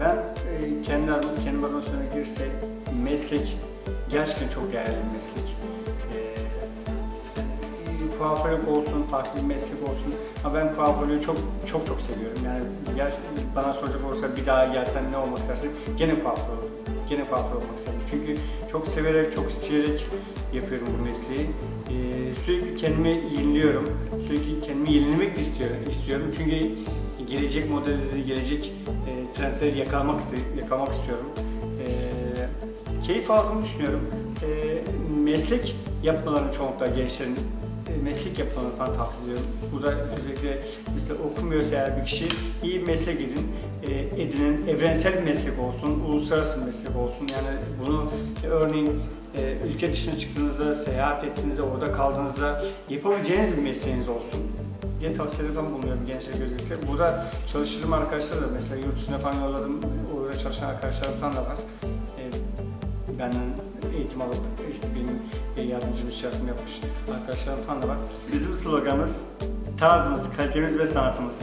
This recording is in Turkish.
Ben e, kendi adım, kendi adıma söylemek gerekirse meslek gerçekten çok değerli bir meslek. Kuaförlük olsun, farklı bir meslek olsun ama ben kuaförlüğü çok çok çok seviyorum. Yani ger- bana soracak olursa bir daha gelsen ne olmak istersin? Gene kuaför. Gene kuaför olmak isterim. Çünkü çok severek, çok isteyerek yapıyorum bu mesleği. E, sürekli kendimi yeniliyorum. Sürekli kendimi yenilemek de istiyorum. istiyorum. Çünkü gelecek modelleri, gelecek e, trendleri yakalamak, yakalamak istiyorum. E, keyif aldığımı düşünüyorum. E, meslek yapmalarını çoğunlukla gençlerin meslek yapmalarını falan tavsiye ediyorum. Burada özellikle mesela okumuyorsa eğer bir kişi iyi bir meslek edin, e, edinin, evrensel bir meslek olsun, uluslararası bir meslek olsun. Yani bunu örneğin e, ülke dışına çıktığınızda, seyahat ettiğinizde, orada kaldığınızda yapabileceğiniz bir mesleğiniz olsun diye tavsiyede ben bulunuyorum gençler özellikle. Burada çalıştığım arkadaşlar da mesela yurt dışına falan yolladım, orada çalışan arkadaşlar falan da var. Benden eğitim alıp işte benim yardımcım şartım yapmış arkadaşlarım falan da var. Bizim sloganımız tarzımız, kalitemiz ve sanatımız.